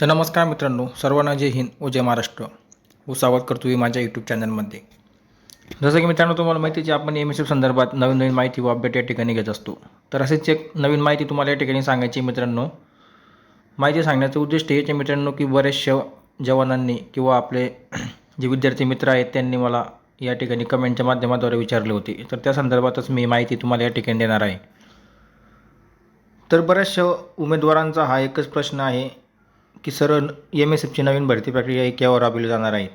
तर नमस्कार मित्रांनो सर्वांना जय हिंद व जय महाराष्ट्र. व स्वागत करतो मी माझ्या यूट्यूब चॅनलमध्ये जसं की मित्रांनो तुम्हाला माहिती आहे की आपण एम एस एफ संदर्भात नवीन नवीन माहिती व अपडेट या ठिकाणी घेत असतो. तर असेच एक नवीन माहिती तुम्हाला या ठिकाणी सांगायची मित्रांनो. माहिती सांगण्याचं उद्दिष्ट हेच आहे मित्रांनो की बऱ्याचशा जवानांनी किंवा आपले जे विद्यार्थी मित्र आहेत त्यांनी मला या ठिकाणी कमेंटच्या माध्यमाद्वारे विचारले होते. तर त्या संदर्भातच मी माहिती तुम्हाला या ठिकाणी देणार आहे. तर बऱ्याचशा उमेदवारांचा हा एकच प्रश्न आहे की सर एम एस एफची नवीन भरती प्रक्रिया ही केव्हा राबवली जाणार आहे.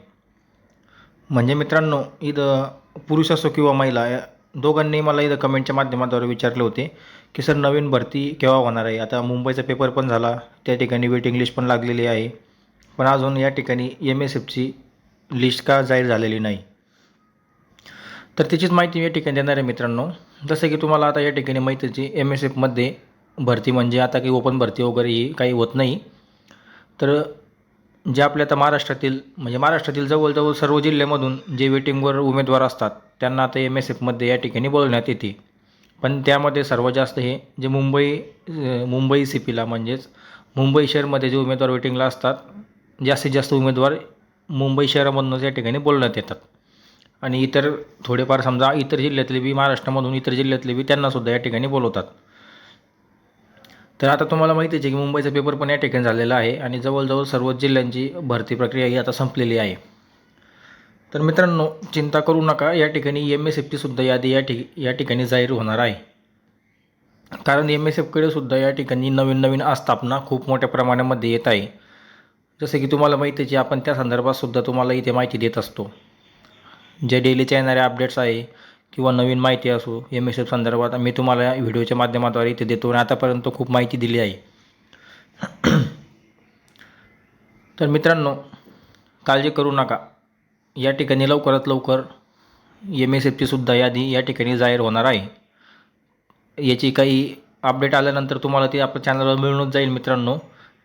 म्हणजे मित्रांनो इथं पुरुष असो किंवा महिला या दोघांनी मला इथं कमेंटच्या माध्यमाद्वारे विचारले होते की सर नवीन भरती केव्हा होणार आहे? आता मुंबईचा पेपर पण झाला त्या ठिकाणी वेटिंग लिस्ट पण लागलेली आहे. पण अजून या ठिकाणी एम एस एफची लिस्ट का जाहीर झालेली नाही? तर त्याचीच माहिती या ठिकाणी देणार आहे मित्रांनो. जसं की तुम्हाला आता या ठिकाणी माहितीची एम एस एफमध्ये भरती म्हणजे आता काही ओपन भरती वगैरे ही काही होत नाही. तर जे आपल्या आता महाराष्ट्रातील म्हणजे महाराष्ट्रातील जवळजवळ सर्व जिल्ह्यामधून जे वेटिंगवर उमेदवार असतात त्यांना आता एम एस एफमध्ये या ठिकाणी बोलवण्यात येते. पण त्यामध्ये सर्वात जास्त हे जे मुंबई मुंबई सी पीला म्हणजेच मुंबई शहरमध्ये जे उमेदवार वेटिंगला असतात जास्तीत जास्त उमेदवार मुंबई शहरामधूनच या ठिकाणी बोलण्यात येतात. आणि इतर थोडेफार समजा इतर जिल्ह्यातले बी महाराष्ट्रामधून इतर जिल्ह्यातले बी त्यांनासुद्धा या ठिकाणी बोलवतात. तर आता तुम्हाला माहितीच आहे की मुंबईचा पेपर पण या ठिकाणी झालेला आहे आणि जवळजवळ सर्व जिल्ह्यांची भरती प्रक्रिया ही आता संपलेली आहे. तर मित्रांनो चिंता करू नका या ठिकाणी एम एस एफची सुद्धा यादी या ठिक या ठिकाणी जाहीर होणार आहे. कारण एम एस एफकडे सुद्धा या ठिकाणी नवीन नवीन आस्थापना खूप मोठ्या प्रमाणामध्ये येत आहे. जसं की तुम्हाला माहिती आहे की आपण त्या संदर्भात सुद्धा तुम्हाला इथे माहिती देत असतो. जे डेलीच्या येणाऱ्या अपडेट्स आहे किंवा नवीन माहिती असो एम एस एफ संदर्भात मी तुम्हाला या व्हिडिओच्या माध्यमाद्वारे इथे देतो. आणि आतापर्यंत खूप माहिती दिली आहे. तर मित्रांनो काळजी करू नका. या ठिकाणी लवकरात लवकर एम एस एफची सुद्धा यादी या ठिकाणी जाहीर होणार आहे. याची काही अपडेट आल्यानंतर तुम्हाला ती आपल्या चॅनलवर मिळूनच जाईल मित्रांनो.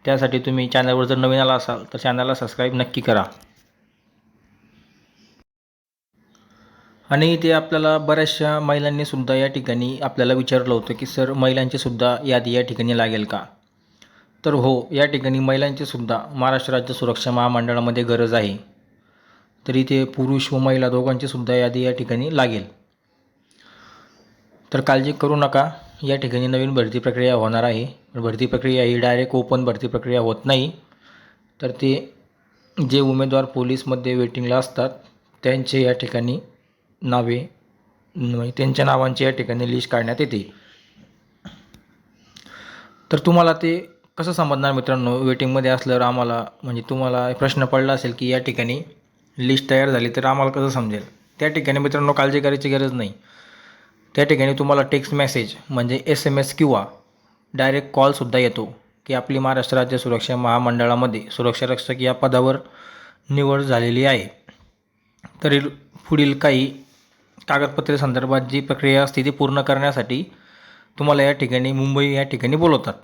त्यासाठी तुम्ही चॅनलवर जर नवीन आला असाल तर चॅनलला सबस्क्राईब नक्की करा. आणि ते आपल्याला बऱ्याचशा महिलांनी सुद्धा या ठिकाणी आपल्याला विचारलं होतं की सर महिलांची सुद्धा यादी या ठिकाणी लागेल का? तर हो या ठिकाणी महिलांची सुद्धा महाराष्ट्र राज्य सुरक्षा महामंडळामध्ये गरज आहे. तर इथे पुरुष व महिला दोघांची सुद्धा यादी या ठिकाणी लागेल. तर काळजी करू नका या ठिकाणी नवीन भरती प्रक्रिया होणार आहे. भरती प्रक्रिया ही डायरेक्ट ओपन भरती प्रक्रिया होत नाही. तर ते जे उमेदवार पोलीसमध्ये वेटिंगला असतात त्यांचे या ठिकाणी नावे म्हणजे त्यांच्या नावांची या ठिकाणी लिस्ट काढण्यात येते. तर तुम्हाला ते कसं समजणार मित्रांनो? वेटिंगमध्ये असल्यावर आम्हाला म्हणजे तुम्हाला प्रश्न पडला असेल की या ठिकाणी लिस्ट तयार झाली तर आम्हाला कसं समजेल? त्या ठिकाणी मित्रांनो काळजी करायची गरज नाही. त्या ठिकाणी तुम्हाला टेक्स्ट मेसेज म्हणजे एस एम एस किंवा डायरेक्ट कॉलसुद्धा येतो की आपली महाराष्ट्र राज्य सुरक्षा महामंडळामध्ये सुरक्षा रक्षक या पदावर निवड झालेली आहे. तरी पुढील काही कागदपत्रे संदर्भात जी प्रक्रिया असते ती पूर्ण करण्यासाठी तुम्हाला या ठिकाणी मुंबई या ठिकाणी बोलवतात.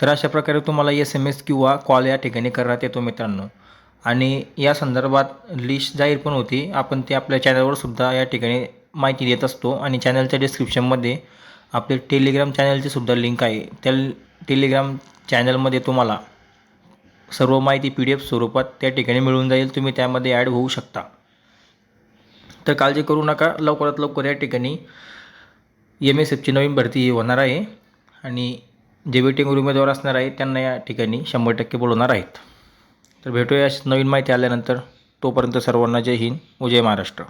तर अशा प्रकारे तुम्हाला एस एम एस किंवा कॉल या ठिकाणी करण्यात येतो मित्रांनो. आणि या संदर्भात लिस्ट जाहीर पण होती. आपण ती आपल्या चॅनलवर सुद्धा या ठिकाणी माहिती देत असतो. आणि चॅनलच्या डिस्क्रिप्शनमध्ये आपले टेलिग्राम चॅनलची सुद्धा लिंक आहे. त्या टेलिग्राम चॅनलमध्ये तुम्हाला सर्व माहिती पी डी एफ स्वरूपात त्या ठिकाणी मिळून जाईल. तुम्ही त्यामध्ये ॲड होऊ शकता. तर काळजी करू नका. लवकरात लवकर या ठिकाणी एम एस एफची नवीन भरती होणार आहे आणि जे वेटिंग उमेदवार असणार आहे त्यांना या ठिकाणी शंभर टक्के बोलवणार आहेत. तर भेटूया नवीन माहिती आल्यानंतर. तोपर्यंत सर्वांना जय हिंद व जय महाराष्ट्र.